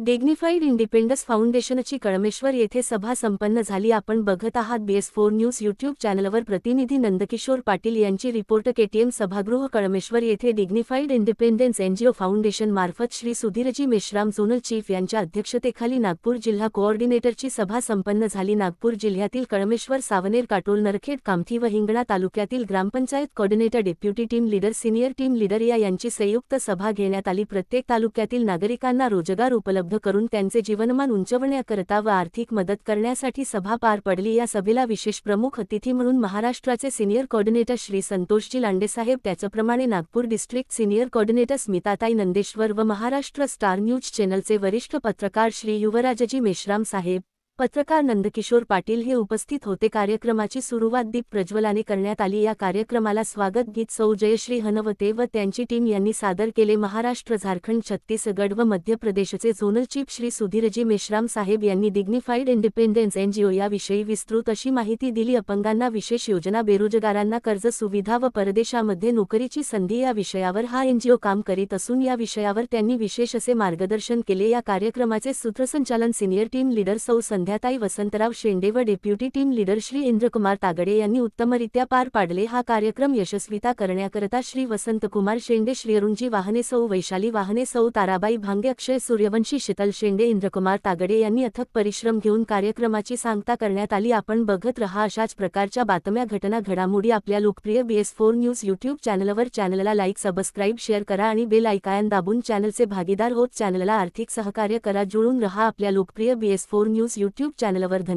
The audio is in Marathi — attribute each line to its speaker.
Speaker 1: डिग्निफाईड इंडिपेंडन्स फाउंडेशनची कळमेश्वर येथे सभा संपन्न झाली. आपण बघत आहात बीएस फोर न्यूज यूट्यूब चॅनलवर प्रतिनिधी नंदकिशोर पाटील यांची रिपोर्ट. केटीएम सभागृह कळमेश्वर येथे डिग्निफाईड इंडिपेंडन्स एनजीओ फाउंडेशन मार्फत श्री सुधीरजी मेश्राम झोनल चीफ यांच्या अध्यक्षतेखाली नागपूर जिल्हा कोऑर्डिनेटरची सभा संपन्न झाली. नागपूर जिल्ह्यातील कळमेश्वर सावनेर काटोल नरखेड कामठी व हिंगणा तालुक्यातील gram panchayat coordinator deputy team leader senior team leader या यांची संयुक्त सभा घेण्यात आली. प्रत्येक तालुक्यातील नागरिकांना रोजगार उपलब्ध करून त्यांचे जीवनमान उंचवण्याकरता व आर्थिक मदत करण्यासाठी सभा पार पडली या सभेला विशेष प्रमुख अतिथी म्हणून महाराष्ट्राचे सिनियर कॉर्डिनेटर श्री संतोषजी लांडेसाहेब त्याचप्रमाणे नागपूर डिस्ट्रिक्ट सिनियर कॉर्डिनेटर स्मिताताई नंदेश्वर व महाराष्ट्र स्टार न्यूज चॅनलचे वरिष्ठ पत्रकार श्री युवराजजी मेश्राम साहेब पत्रकार नंदकिशोर पाटील हे उपस्थित होते. कार्यक्रमाची सुरुवात दीप प्रज्वलाने करण्यात आली. या कार्यक्रमाला स्वागत गीत सौ जयश्री हनवते व त्यांची टीम यांनी सादर केले. महाराष्ट्र झारखंड छत्तीसगड व मध्य प्रदेशचे झोनल चीफ श्री सुधीरजी मेश्राम साहेब यांनी डिग्निफाईड इंडिपेंडन्स एनजीओ याविषयी विस्तृत अशी माहिती दिली. अपंगांना विशेष योजना बेरोजगारांना कर्ज सुविधा व परदेशामध्ये नोकरीची संधी या विषयावर हा एनजीओ काम करीत असून या विषयावर त्यांनी विशेष असे मार्गदर्शन केले. या कार्यक्रमाचे सूत्रसंचालन सिनियर टीम लीडर सौ संध्याताई वसंतराव शेंडे व deputy team leader Shri Indrakumar Tagde यांनी उत्तमरित्या पार पाडले. हा कार्यक्रम यशस्विता करण्याकरता श्री वसंतकुमार शेंडे श्री अरुणजी वाहने सौ वैशाली वाहने सौ ताराबाई भांगे अक्षय सूर्यवंशी शीतल शेंडे इंद्रकुमार तागडे यांनी अथक परिश्रम घेऊन कार्यक्रमाची सांगता करण्यात आली. आपण बघत रहा अशाच प्रकारच्या बातम्या घटना घडामोडी आपल्या लोकप्रिय बीएस फोर न्यूज यूट्यूब चॅनलवर. चॅनलला लाईक सबस्क्राईब शेअर करा आणि बेल आयकॉन दाबून चॅनलचे भागीदार होत. चॅनलला आर्थिक सहकार्य करा. जुळून रहा आपल्या लोकप्रिय बीएस फोर न्यूज यूट्यूब चॅनलवर धन्यवाद.